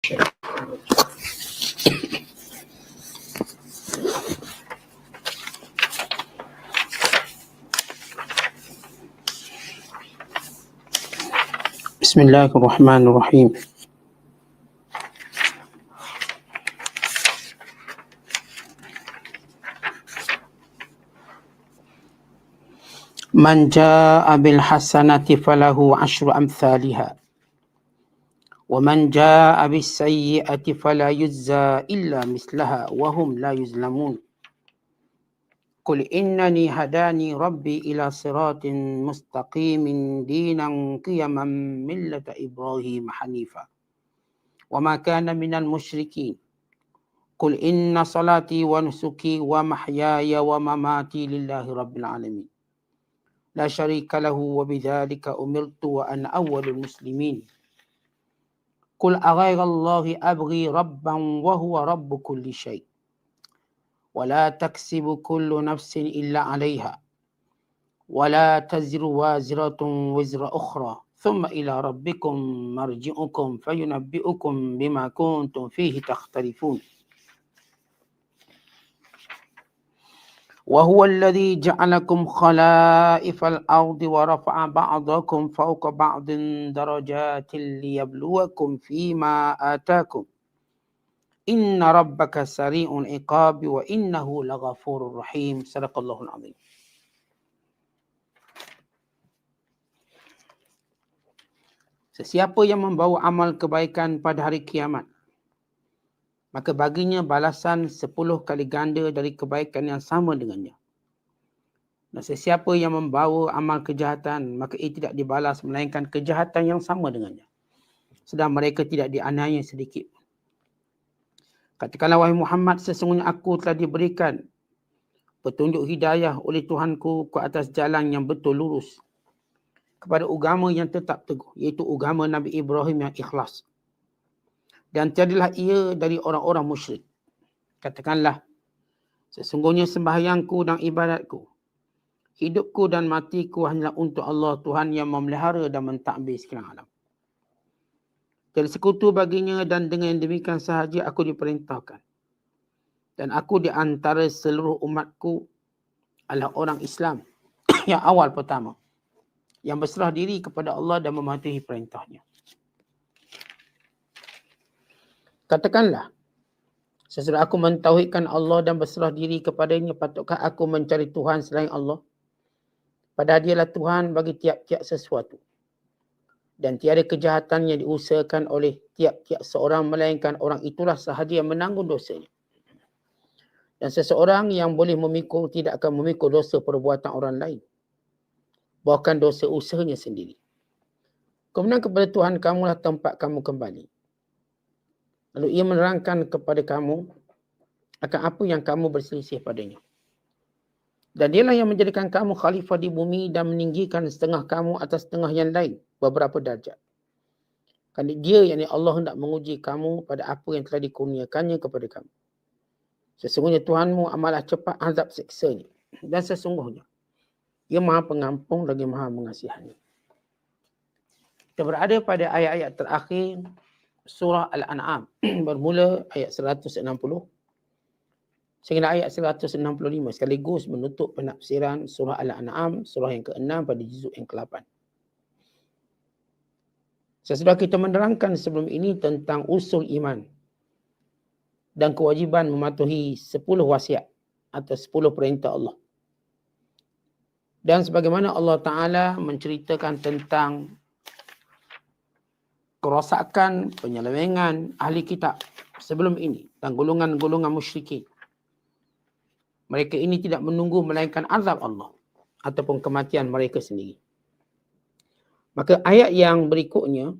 بسم الله الرحمن الرحيم. من جاء بالحسنة فله عشر أمثالها. ومن جاء بالسيئة فلا يجزى إلا مثلها وهم لا يظلمون. قل إنني هداني ربي إلى صراط مستقيم دينا قيما ملة إبراهيم حنيفا. وما كان من المشركين. قل إن صلاتي ونسكي ومحياي ومماتي لله رب العالمين. لا شريك له وبذلك أمرت وأنا أول المسلمين. قل أغير الله أبغي ربا وهو رب كل شيء. ولا تكسب كل نفس إلا عليها. ولا تزر وازرة وزر أخرى. ثم إلى ربكم مرجعكم فينبئكم بما كنتم فيه تختلفون. وهو الذي جعلكم خلائف الأرض ورفع بعضكم فوق بعض درجات ليبلوكم فيما آتاكم إن ربك سريع العقاب وإنه لغفور رحيم صدق الله العظيم Sesiapa yang membawa amal kebaikan pada hari kiamat, maka baginya balasan sepuluh kali ganda dari kebaikan yang sama dengannya. Dan sesiapa yang membawa amal kejahatan, maka ia tidak dibalas melainkan kejahatan yang sama dengannya. Sedang mereka tidak dianiaya sedikit. Katakanlah wahai Muhammad, sesungguhnya aku telah diberikan petunjuk hidayah oleh Tuhanku ke atas jalan yang betul lurus kepada agama yang tetap teguh, iaitu agama Nabi Ibrahim yang ikhlas. Dan tiadalah ia dari orang-orang musyrik. Katakanlah, sesungguhnya sembahyangku dan ibadatku, hidupku dan matiku hanyalah untuk Allah Tuhan yang memelihara dan mentadbir sekalian alam. Tiada sekutu baginya dan dengan demikian sahaja aku diperintahkan. Dan aku di antara seluruh umatku adalah orang Islam yang awal pertama. Yang berserah diri kepada Allah dan mematuhi perintahnya. Katakanlah, sesudah aku mentauhidkan Allah dan berserah diri kepadanya, patutkah aku mencari Tuhan selain Allah? Padahal dialah Tuhan bagi tiap-tiap sesuatu dan tiada kejahatan yang diusahakan oleh tiap-tiap seorang melainkan orang itulah sahaja yang menanggung dosanya. Dan seseorang yang boleh memikul tidak akan memikul dosa perbuatan orang lain. Bahkan dosa usahanya sendiri. Kemudian kepada Tuhan kamulah tempat kamu kembali. Lalu ia menerangkan kepada kamu akan apa yang kamu berselisih padanya. Dan dialah yang menjadikan kamu khalifah di bumi dan meninggikan setengah kamu atas setengah yang lain beberapa darjat. Kerana dia yang Allah hendak menguji kamu pada apa yang telah dikurniakannya kepada kamu. Sesungguhnya Tuhanmu amalah cepat azab siksanya. Dan sesungguhnya ia maha pengampung lagi maha mengasihani. Kita berada pada ayat-ayat terakhir surah Al-An'am. Bermula ayat 160 sehingga ayat 165 sekaligus menutup penafsiran surah Al-An'am, surah yang ke-6 pada juzuk yang ke-8. Sesudah kita menerangkan sebelum ini tentang usul iman dan kewajiban mematuhi 10 wasiat atau 10 perintah Allah. Dan sebagaimana Allah Ta'ala menceritakan tentang kerosakan, penyelewengan ahli kitab sebelum ini dan golongan-golongan musyrikin mereka ini tidak menunggu melainkan azab Allah ataupun kematian mereka sendiri. Maka ayat yang berikutnya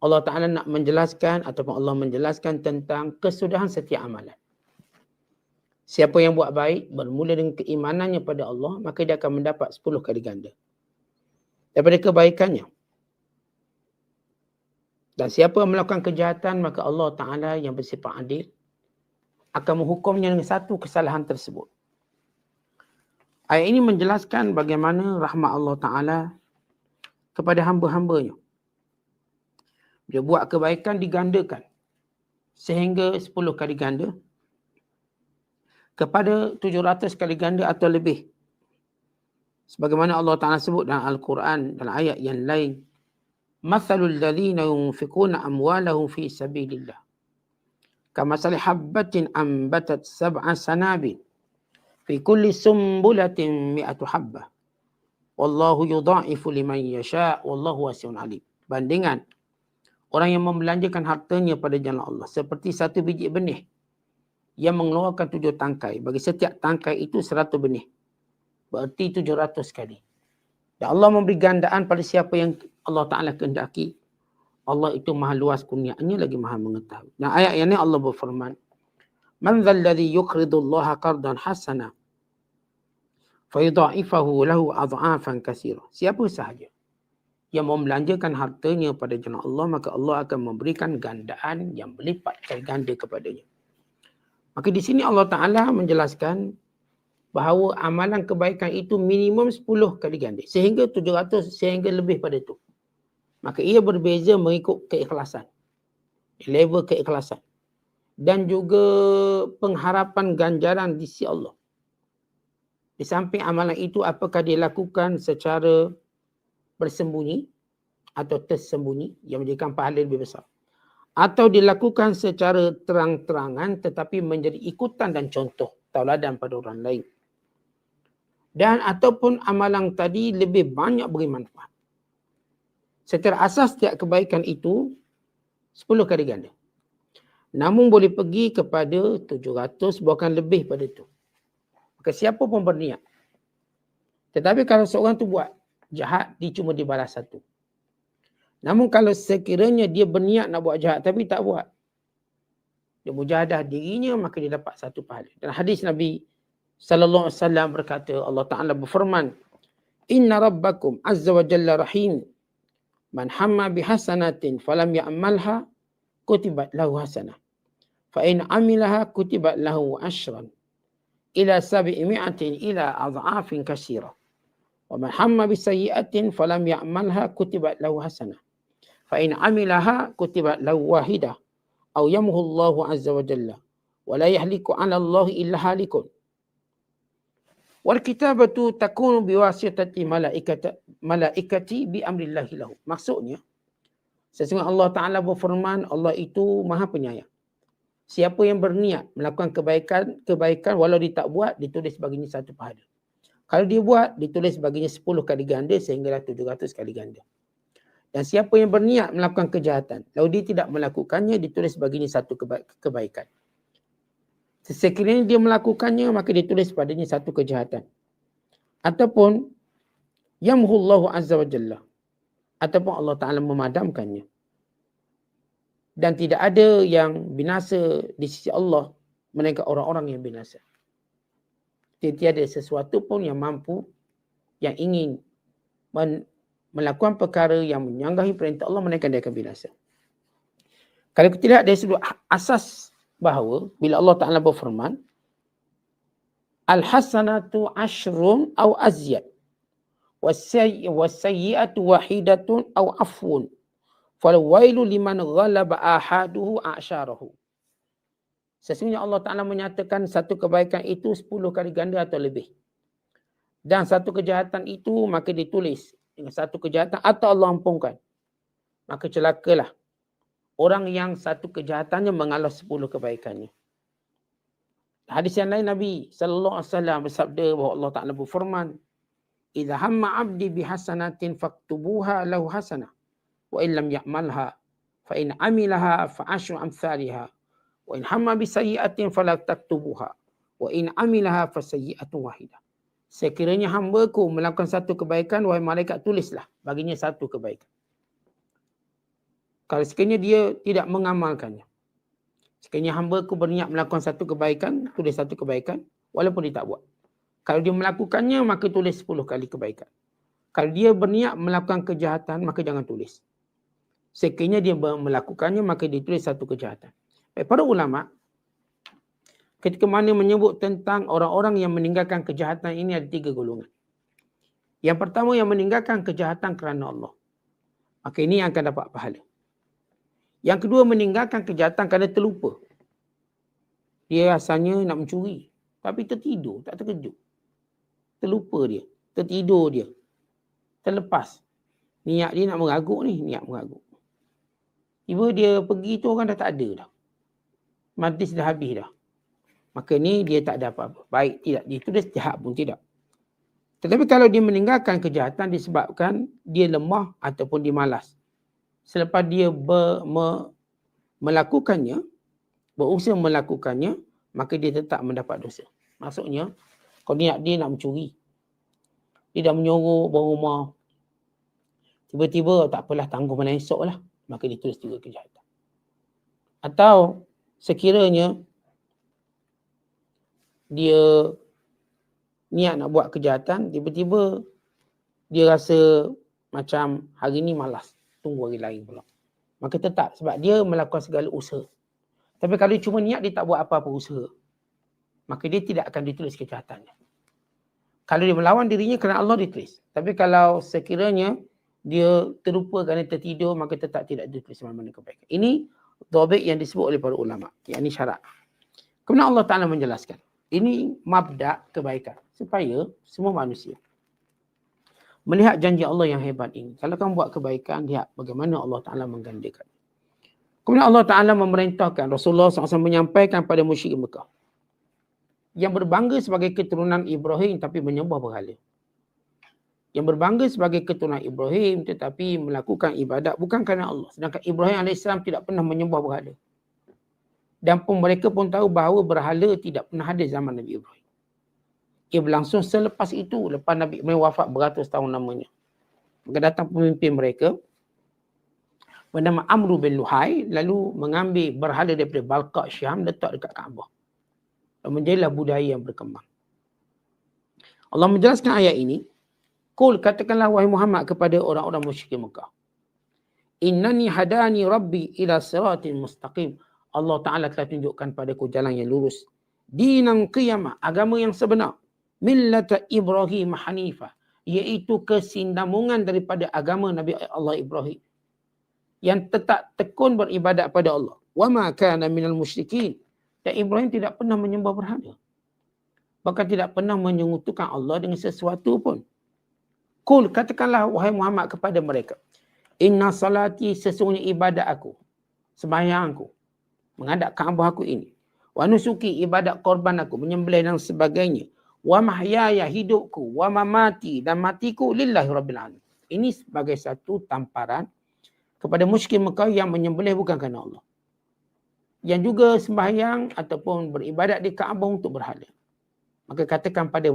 Allah Ta'ala nak menjelaskan ataupun Allah menjelaskan tentang kesudahan setiap amalan. Siapa yang buat baik bermula dengan keimanannya pada Allah maka dia akan mendapat 10 kali ganda. Daripada kebaikannya. Dan siapa melakukan kejahatan maka Allah Ta'ala yang bersifat adil akan menghukumnya dengan satu kesalahan tersebut. Ayat ini menjelaskan bagaimana rahmat Allah Ta'ala kepada hamba-hambanya. Dia buat kebaikan digandakan. Sehingga 10 kali ganda. Kepada 700 kali ganda atau lebih. Sebagaimana Allah Ta'ala sebut dalam Al-Quran dalam ayat yang lain. Mathalul ladhina yunfikuna amwalahum fi sabilillah. Kamasali habbatin ambatat sab'a sanabin. Fi kulli sumbulatin mi'atu habbah. Wallahu yudha'ifu liman yasha' wallahu wasi'un alim. Bandingan orang yang membelanjakan hartanya pada jalan Allah seperti satu biji benih yang mengeluarkan tujuh tangkai. Bagi setiap tangkai itu seratus benih. Berarti tujuh ratus kali. Dan Allah memberi gandaan pada siapa yang Allah Ta'ala kehendaki. Allah itu maha luas kurnianya lagi maha mengetahui. Nah ayat yang ini Allah berfirman. Man dhalladhi yukridu Allah qardan hasana. Fayudha'ifahu lahu adha'afan kasira. Siapa sahaja yang membelanjakan hartanya pada jalan Allah maka Allah akan memberikan gandaan yang berlipat kali ganda kepadanya. Maka di sini Allah Taala menjelaskan bahawa amalan kebaikan itu minimum 10 kali ganda sehingga 700 sehingga lebih pada itu. Maka ia berbeza mengikut keikhlasan. Level keikhlasan. Dan juga pengharapan ganjaran di sisi Allah. Di samping amalan itu apakah dilakukan secara bersembunyi atau tersembunyi yang menjadikan pahala lebih besar. Atau dilakukan secara terang-terangan tetapi menjadi ikutan dan contoh tauladan pada orang lain. Dan ataupun amalan tadi lebih banyak beri manfaat. Secara asas setiap kebaikan itu 10 kali ganda. Namun boleh pergi kepada 700 bukan lebih pada itu. Maka siapa pun berniat. Tetapi kalau seorang tu buat jahat dia cuma dibalas satu. Namun kalau sekiranya dia berniat nak buat jahat tapi tak buat. Dia mujahadah dirinya maka dia dapat satu pahala. Dan hadis Nabi sallallahu alaihi wasallam berkata Allah Taala berfirman Inna rabbakum azza wa jalla rahim man hamma bi hasanatin falam ya'malha kutibat lahu hasanah fa in amilaha kutibat lahu ashran ila sab'imi'atin ila adhafin katsirah ومن حم بسيئة فلم يعملها كتبت له حسنة فإن عملها كتبت له واحدة أو يمه الله عز وجل ولا يهلك على الله إلا wal kitabatu takunu biwasitati malaikati malaikati bi amrillahi lahu. Maksudnya sesungguhnya Allah taala berfirman Allah itu maha penyayang. Siapa yang berniat melakukan kebaikan kebaikan walau dia tak buat ditulis baginya satu pahala. Kalau dia buat ditulis baginya 10 kali ganda sehinggalah 700 kali ganda. Dan siapa yang berniat melakukan kejahatan lalu dia tidak melakukannya ditulis baginya satu keba- kebaikan. Sekiranya dia melakukannya, maka ditulis padanya satu kejahatan. Ataupun, Yamhullahu Azza wa Jalla. Ataupun Allah Ta'ala memadamkannya. Dan tidak ada yang binasa di sisi Allah, melainkan orang-orang yang binasa tiada sesuatu pun yang mampu yang ingin men- melakukan perkara yang menyanggahi perintah Allah menaikkan dia akan binasa. Kalau kita lihat dari sudut asas bahawa bila Allah Ta'ala berfirman Al-hasanatu ashrun au azyad wasayyi'atu wahidatun au afun falwailu liman ghalaba ahaduhu a'syarahu Sesungguhnya Allah Ta'ala menyatakan satu kebaikan itu sepuluh kali ganda atau lebih. Dan satu kejahatan itu maka ditulis dengan satu kejahatan atau Allah ampunkan. Maka celakalah orang yang satu kejahatannya mengalah sepuluh kebaikannya. Hadis yang lain Nabi sallallahu alaihi wasallam bersabda bahawa Allah Taala berfirman, "Idza hamma 'abdi bi hasanatin faktubuha lahu hasanah wa illam ya'malha fa in 'amilaha fa ashru amsalha Wa in hamma bi sayyi'atin fala taktubuha. Wa in amilaha fa sayyi'atun wahidah. Sekiranya hamba ku melakukan satu kebaikan, wahai malaikat tulislah baginya satu kebaikan. Kalau sekiranya dia tidak mengamalkannya. Sekiranya hamba ku berniat melakukan satu kebaikan, tulis satu kebaikan, walaupun dia tak buat. Kalau dia melakukannya, maka tulis sepuluh kali kebaikan. Kalau dia berniat melakukan kejahatan, maka jangan tulis. Sekiranya dia melakukannya, maka ditulis satu kejahatan. Eh, para ulama ketika mana menyebut tentang orang-orang yang meninggalkan kejahatan ini ada tiga golongan. Yang pertama yang meninggalkan kejahatan kerana Allah. Maka ini yang akan dapat pahala. Yang kedua meninggalkan kejahatan kerana terlupa. Dia rasanya nak mencuri. Tapi tertidur, tak terkejut. Terlupa dia. Tertidur dia. Terlepas. Niat dia nak meragut ni, niat meragut. Tiba dia pergi tu orang dah tak ada dah. Mati dah habis dah. Maka ni dia tak ada apa-apa. Baik tidak. Dia itu dia jahat pun tidak. Tetapi kalau dia meninggalkan kejahatan disebabkan dia lemah ataupun dia malas selepas dia ber, me, melakukannya, berusaha melakukannya, maka dia tetap mendapat dosa. Maksudnya, kalau niat dia nak mencuri, dia dah menyuruh bawa rumah, tiba-tiba tak apalah tangguh malam esok lah, maka dia tulis juga kejahatan. Atau sekiranya dia niat nak buat kejahatan, tiba-tiba dia rasa macam hari ni malas tunggu hari lain pula. Maka tetap sebab dia melakukan segala usaha. Tapi kalau cuma niat dia tak buat apa-apa usaha. Maka dia tidak akan ditulis kejahatannya. Kalau dia melawan dirinya kerana Allah ditulis. Tapi kalau sekiranya dia terlupa kerana tertidur maka tetap tidak ditulis mana-mana kebaikan. Ini dobek yang disebut oleh para ulama. Yang ini syarat. Kemudian Allah Ta'ala menjelaskan. Ini mabda kebaikan. Supaya semua manusia melihat janji Allah yang hebat ini. Kalau kamu buat kebaikan, lihat bagaimana Allah Ta'ala menggandakan. Kemudian Allah Ta'ala memerintahkan Rasulullah SAW menyampaikan pada musyrik Mekah. Yang berbangga sebagai keturunan Ibrahim tapi menyembah berhala. Yang berbangga sebagai keturunan Ibrahim tetapi melakukan ibadat bukan kerana Allah. Sedangkan Ibrahim AS tidak pernah menyembah berhala. Dan pun mereka pun tahu bahawa berhala tidak pernah ada zaman Nabi Ibrahim ia berlangsung selepas itu lepas Nabi Ibrahim wafat beratus tahun lamanya. Maka datang pemimpin mereka bernama Amru bin Luhai lalu mengambil berhala daripada Balqa Syam letak dekat Kaabah. Dan menjadilah budaya yang berkembang. Allah menjelaskan ayat ini. Kul katakanlah wahai Muhammad kepada orang-orang musyrik Mekah. Innani hadani rabbi ila siratin mustaqim. Allah Ta'ala telah tunjukkan padaku jalan yang lurus. Dinang qiyamah, agama yang sebenar millata Ibrahim Hanifah iaitu kesinambungan daripada agama Nabi Allah Ibrahim yang tetap tekun beribadat pada Allah. Wa ma kana minal musyrikin. Dan Ibrahim tidak pernah menyembah berhala. Bahkan tidak pernah menyekutukan Allah dengan sesuatu pun. Kul katakanlah wahai Muhammad kepada mereka. Inna salati sesungguhnya ibadat aku. Sembahyang aku. Menghadap Kaabah aku ini. Wa nusuki ibadat korban aku. Menyembelih dan sebagainya wa mahyaya hidupku wa mamati dan matiku lillahi rabbil alamin. Ini sebagai satu tamparan kepada musyrik Mekah yang menyembelih bukan kerana Allah. Yang juga sembahyang ataupun beribadat di Kaabah untuk berhala. Maka katakan pada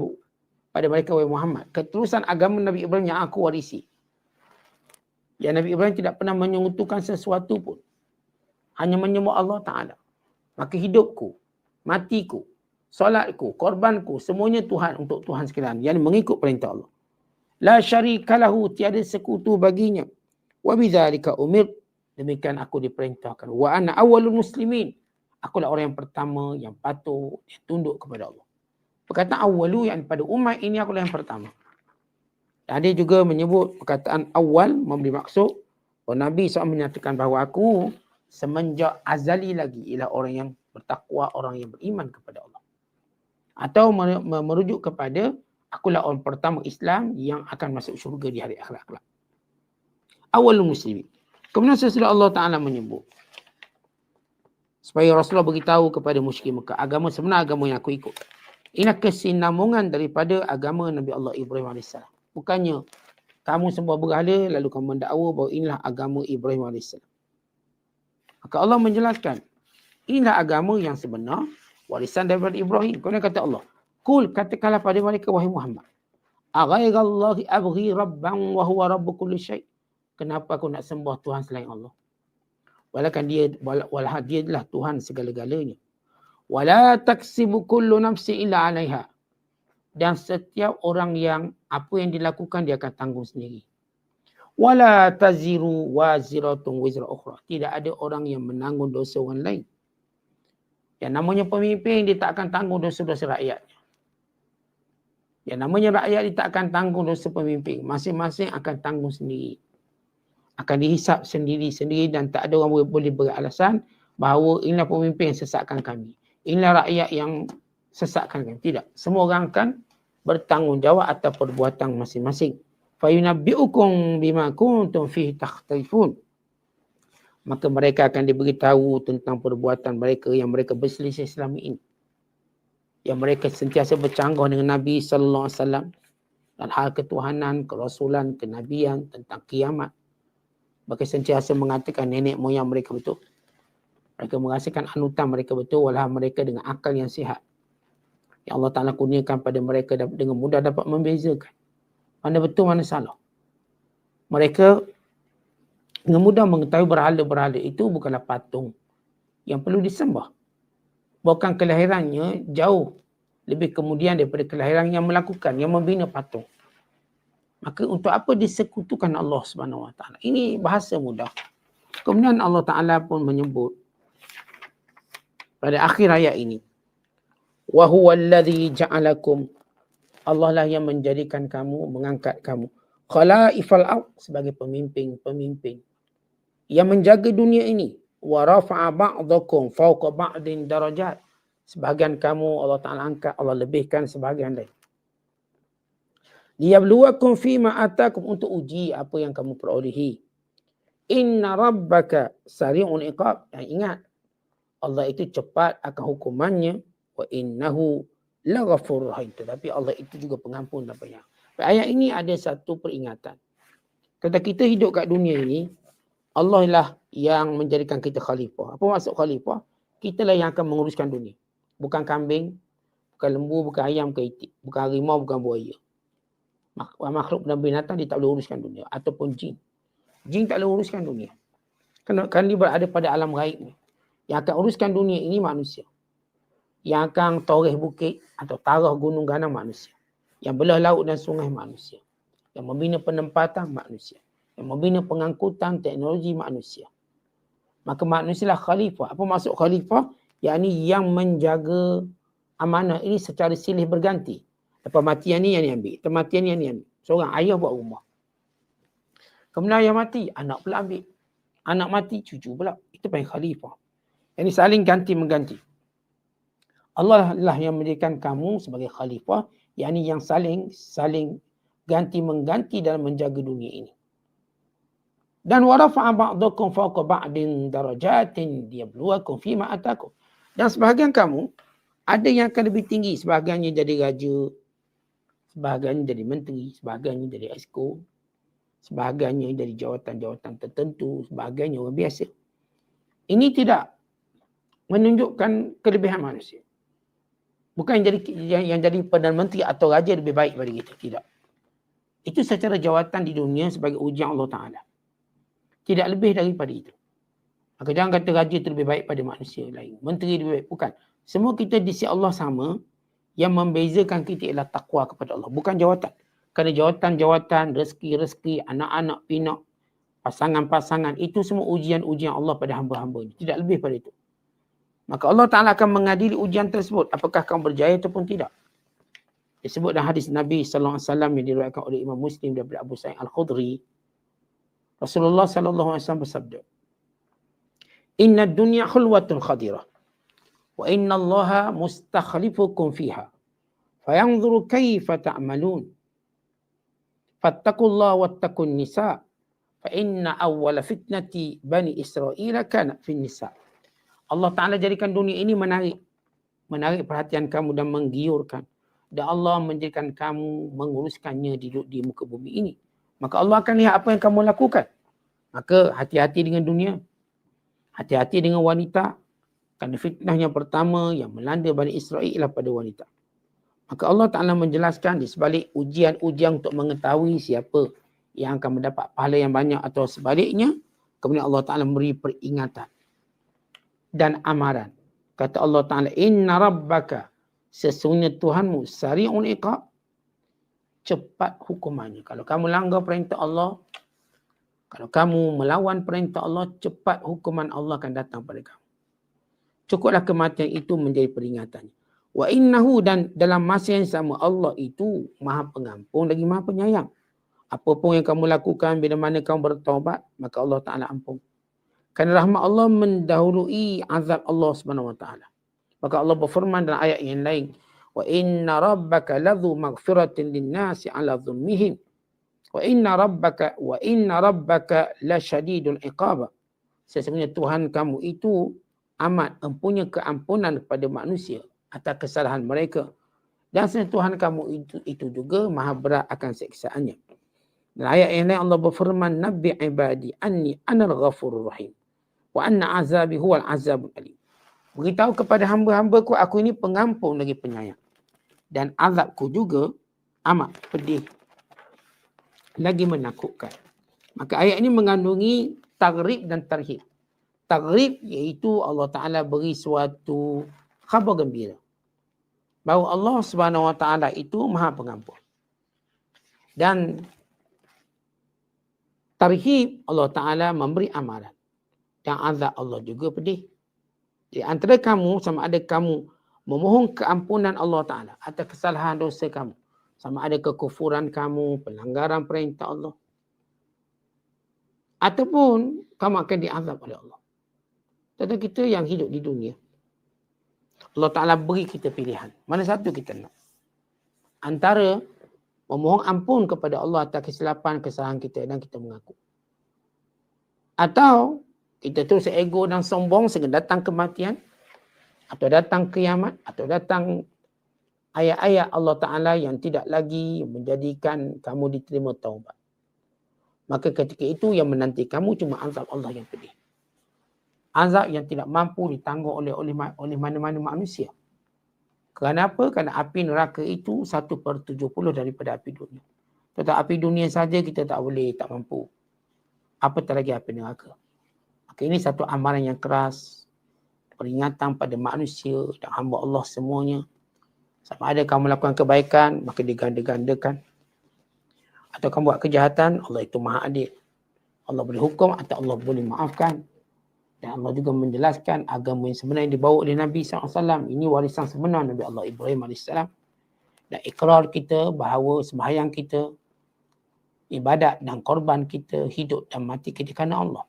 pada mereka wahai Muhammad, keterusan agama Nabi Ibrahim yang aku warisi. Yang Nabi Ibrahim tidak pernah menyekutukan sesuatu pun. Hanya menyembah Allah Taala. Maka hidupku, matiku, solatku, korbanku, semuanya Tuhan untuk Tuhan sekalian. Yang mengikut perintah Allah. La syarikalahu tiada sekutu baginya. Wa bidzalika umir demikian aku diperintahkan. Wa ana awwalul muslimin. Akulah orang yang pertama yang patuh yang tunduk kepada Allah. Perkataan awalu yang pada umat ini akulah yang pertama. Dan dia juga menyebut perkataan awal memberi maksud oh, Nabi SAW menyatakan bahawa aku semenjak azali lagi ialah orang yang bertakwa, orang yang beriman kepada Allah atau merujuk kepada akulah orang pertama Islam yang akan masuk syurga di hari akhirat kelak. Awal muslim. Kemudian sesudah Allah Taala menyebut supaya Rasulullah beritahu kepada musyrik Mekah agama sebenar agama yang aku ikut. Ini kesinambungan daripada agama Nabi Allah Ibrahim AS. Bukannya kamu semua berhala lalu kamu mendakwa bahawa inilah agama Ibrahim AS. Maka Allah menjelaskan inilah agama yang sebenar warisan daripada Ibrahim. Kemudian kata Allah, Kul katakanlah pada mereka wahai Muhammad. Aghairallahi abghi rabban wa huwa rabbu kulli syai. Kenapa aku nak sembah Tuhan selain Allah? Walakan dia walah dia adalah Tuhan segala-galanya. Wala taksibu kullu nafsi illa 'alaiha. Dan setiap orang yang apa yang dilakukan dia akan tanggung sendiri. Wala taziru waziratun wizra ukhra. Tidak ada orang yang menanggung dosa orang lain. Yang namanya pemimpin dia tak akan tanggung dosa-dosa rakyatnya. Yang namanya rakyat dia tak akan tanggung dosa pemimpin. Masing-masing akan tanggung sendiri. akan dihisap sendiri-sendiri dan tak ada orang boleh beralasan bahawa inilah pemimpin yang sesatkan kami. Inilah rakyat yang sesatkan kami. Tidak. Semua orang akan bertanggungjawab atas perbuatan masing-masing. Fayunabbi'ukum bima kuntum fihi takhtalifun. Maka mereka akan diberitahu tentang perbuatan mereka yang mereka berselisih selama ini. Yang mereka sentiasa bercanggah dengan Nabi sallallahu alaihi wasallam dan hal ketuhanan, kerasulan, kenabian tentang kiamat. Mereka sentiasa mengatakan nenek moyang mereka betul. Mereka merasakan anutan mereka betul walau mereka dengan akal yang sihat. Yang Allah Ta'ala kurniakan pada mereka dengan mudah dapat membezakan. Mana betul, mana salah. Mereka dengan mudah mengetahui berhala-berhala itu bukanlah patung yang perlu disembah. Bukan kelahirannya jauh lebih kemudian daripada kelahiran yang melakukan, yang membina patung. Maka untuk apa disekutukan Allah Subhanahu Wa Taala? Ini bahasa mudah. Kemudian Allah Taala pun menyebut pada akhir ayat ini, wa huwa alladhi ja'alakum Allah lah yang menjadikan kamu, mengangkat kamu. Khalaifal ard sebagai pemimpin-pemimpin yang menjaga dunia ini. Wa rafa'a ba'dakum fawqa ba'din darajat. Sebahagian kamu Allah Ta'ala angkat, Allah lebihkan sebahagian lain. Liyabluwakum fima atakum untuk uji apa yang kamu perolehi. Inna rabbaka sari'un iqab. Yang ingat, Allah itu cepat akan hukumannya. Wa innahu la ghafur rahim tetapi Allah itu juga pengampun dan penyayang. Ayat ini ada satu peringatan. Kata kita hidup kat dunia ini, Allah lah yang menjadikan kita khalifah. Apa maksud khalifah? Kita lah yang akan menguruskan dunia. Bukan kambing, bukan lembu, bukan ayam, bukan itik, bukan harimau, bukan buaya. Makhluk dan binatang dia tak boleh uruskan dunia. Ataupun jin. Jin tak boleh uruskan dunia. Kerana, kerana dia berada pada alam gaib ni. Yang akan uruskan dunia ini manusia yang akan toreh bukit atau tarah gunung ganang manusia. Yang belah laut dan sungai manusia. Yang membina penempatan manusia. Yang membina pengangkutan teknologi manusia. Maka manusia lah khalifah. Apa maksud khalifah? Yang yang menjaga amanah ini secara silih berganti. Lepas matian ni yang ni ambil. Kematian ni yang ni ambil. Seorang ayah buat rumah. Kemudian ayah mati, anak pula ambil. Anak mati, cucu pula. Itu panggil khalifah. Yang ini saling ganti mengganti. Allah lah yang menjadikan kamu sebagai khalifah yakni yang saling saling ganti mengganti dalam menjaga dunia ini. Dan warafa'a ba'dakum fawqa ba'din darajatin liyabluwakum fima atakum. Dan sebahagian kamu ada yang akan lebih tinggi, sebahagiannya jadi raja, sebahagiannya jadi menteri, sebahagiannya jadi esko, sebahagiannya jadi jawatan-jawatan tertentu, sebahagiannya orang biasa. Ini tidak menunjukkan kelebihan manusia. Bukan yang jadi yang, yang jadi Perdana Menteri atau Raja lebih baik daripada kita. Tidak. Itu secara jawatan di dunia sebagai ujian Allah Ta'ala. Tidak lebih daripada itu. Maka jangan kata Raja itu lebih baik pada manusia lain. Menteri lebih baik. Bukan. Semua kita di sisi Allah sama. Yang membezakan kita ialah takwa kepada Allah. Bukan jawatan. Kerana jawatan-jawatan, rezeki-rezeki, anak-anak, pinak, pasangan-pasangan. Itu semua ujian-ujian Allah pada hamba-hamba ini. Tidak lebih pada itu. Maka Allah Ta'ala akan mengadili ujian tersebut. Apakah kamu berjaya ataupun tidak. Disebut dalam hadis Nabi SAW yang diriwayatkan oleh Imam Muslim daripada Abu Sa'id Al-Khudri. Rasulullah SAW bersabda. Inna dunya khulwatun khadirah. Wa inna allaha mustakhlifukum fiha. Fayanzuru kaifa ta'malun. Fattakullah wattakun nisa. Fa inna awwala fitnati bani Israel kana fin nisa'. Allah Ta'ala jadikan dunia ini menarik. Menarik perhatian kamu dan menggiurkan. Dan Allah menjadikan kamu menguruskannya di, di muka bumi ini. Maka Allah akan lihat apa yang kamu lakukan. Maka hati-hati dengan dunia. Hati-hati dengan wanita. Kerana fitnah yang pertama yang melanda Bani Israel ialah pada wanita. Maka Allah Ta'ala menjelaskan di sebalik ujian-ujian untuk mengetahui siapa yang akan mendapat pahala yang banyak atau sebaliknya. Kemudian Allah Ta'ala memberi peringatan dan amaran. Kata Allah Ta'ala, Inna Rabbaka, sesungguhnya Tuhanmu, sari'un iqab, cepat hukumannya. Kalau kamu langgar perintah Allah, kalau kamu melawan perintah Allah, cepat hukuman Allah akan datang pada kamu. Cukuplah kematian itu menjadi peringatan. Wa innahu dan dalam masa yang sama Allah itu maha pengampun lagi maha penyayang. Apa pun yang kamu lakukan bila mana kamu bertaubat, maka Allah Ta'ala ampun. Kerana rahmat Allah mendahului azab Allah Subhanahu Wa Ta'ala. Maka Allah berfirman dalam ayat yang lain. Wa inna rabbaka ladhu maghfiratin linnasi ala dhulmihim. Wa inna rabbaka wa inna rabbaka la syadidul iqaba. Sesungguhnya Tuhan kamu itu amat mempunyai keampunan kepada manusia atas kesalahan mereka. Dan sebenarnya Tuhan kamu itu, itu juga maha berat akan seksaannya. Dan ayat yang lain Allah berfirman, Nabi ibadi anni anal ghafurur rahim. Wa anna azabi huwal azabul alim. Beritahu kepada hamba-hamba ku, aku ini pengampun lagi penyayang. Dan azabku juga amat pedih. Lagi menakutkan. Maka ayat ini mengandungi tagrib dan tarhib. Tagrib iaitu Allah Ta'ala beri suatu khabar gembira bahawa Allah Subhanahu Wa Taala itu Maha Pengampun. Dan tarhib Allah Taala memberi amaran. Dan azab Allah juga pedih. Di antara kamu sama ada kamu memohon keampunan Allah Taala atas kesalahan dosa kamu. Sama ada kekufuran kamu, pelanggaran perintah Allah. Ataupun kamu akan diazab oleh Allah. Tetapi kita yang hidup di dunia, Allah Ta'ala beri kita pilihan. Mana satu kita nak? Antara memohon ampun kepada Allah atas kesilapan kesalahan kita dan kita mengaku. Atau kita terus ego dan sombong sehingga datang kematian atau datang kiamat atau datang ayat-ayat Allah Ta'ala yang tidak lagi menjadikan kamu diterima taubat. Maka ketika itu yang menanti kamu cuma azab Allah yang pedih azab yang tidak mampu ditanggung oleh oleh oleh mana-mana manusia. Kenapa? Kerana api neraka itu satu per tujuh puluh daripada api dunia. Tetapi api dunia saja kita tak boleh, tak mampu. Apa lagi api neraka? Maka ini satu amaran yang keras. Peringatan pada manusia dan hamba Allah semuanya. Sama ada kamu melakukan kebaikan, maka diganda-gandakan. Atau kamu buat kejahatan, Allah itu maha adil. Allah boleh hukum atau Allah boleh maafkan. Dan Allah juga menjelaskan agama yang sebenar yang dibawa oleh Nabi SAW. Ini warisan sebenar Nabi Allah Ibrahim AS. Dan ikrar kita bahawa sembahyang kita, ibadat dan korban kita, hidup dan mati kita kerana Allah.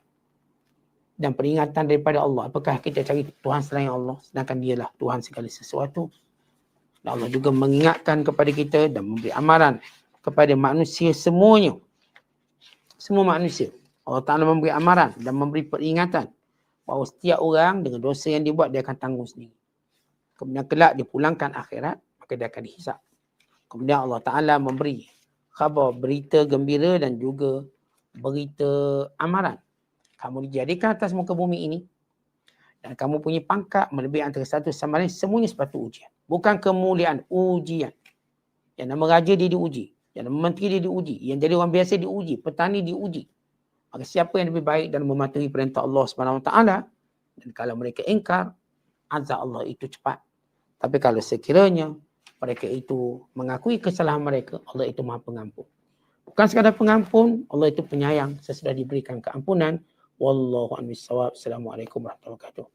Dan peringatan daripada Allah. Apakah kita cari Tuhan selain Allah? Sedangkan dialah Tuhan segala sesuatu. Dan Allah juga mengingatkan kepada kita dan memberi amaran kepada manusia semuanya. Semua manusia. Allah Ta'ala memberi amaran dan memberi peringatan bahawa setiap orang dengan dosa yang dibuat dia akan tanggung sendiri. Kemudian kelak dipulangkan akhirat, maka dia akan dihisap. Kemudian Allah Ta'ala memberi khabar berita gembira dan juga berita amaran. Kamu dijadikan atas muka bumi ini dan kamu punya pangkat melebihi antara satu sama lain semuanya sepatu ujian. Bukan kemuliaan, ujian. Yang nama raja dia diuji. Yang nama menteri dia diuji. Yang jadi orang biasa diuji. Petani diuji. Maka siapa yang lebih baik dan mematuhi perintah Allah taala dan kalau mereka ingkar azab Allah itu cepat. Tapi kalau sekiranya mereka itu mengakui kesalahan mereka, Allah itu Maha Pengampun. Bukan sekadar pengampun, Allah itu penyayang sesudah diberikan keampunan. Wallahu a'lam bishawab. Assalamualaikum warahmatullahi wabarakatuh.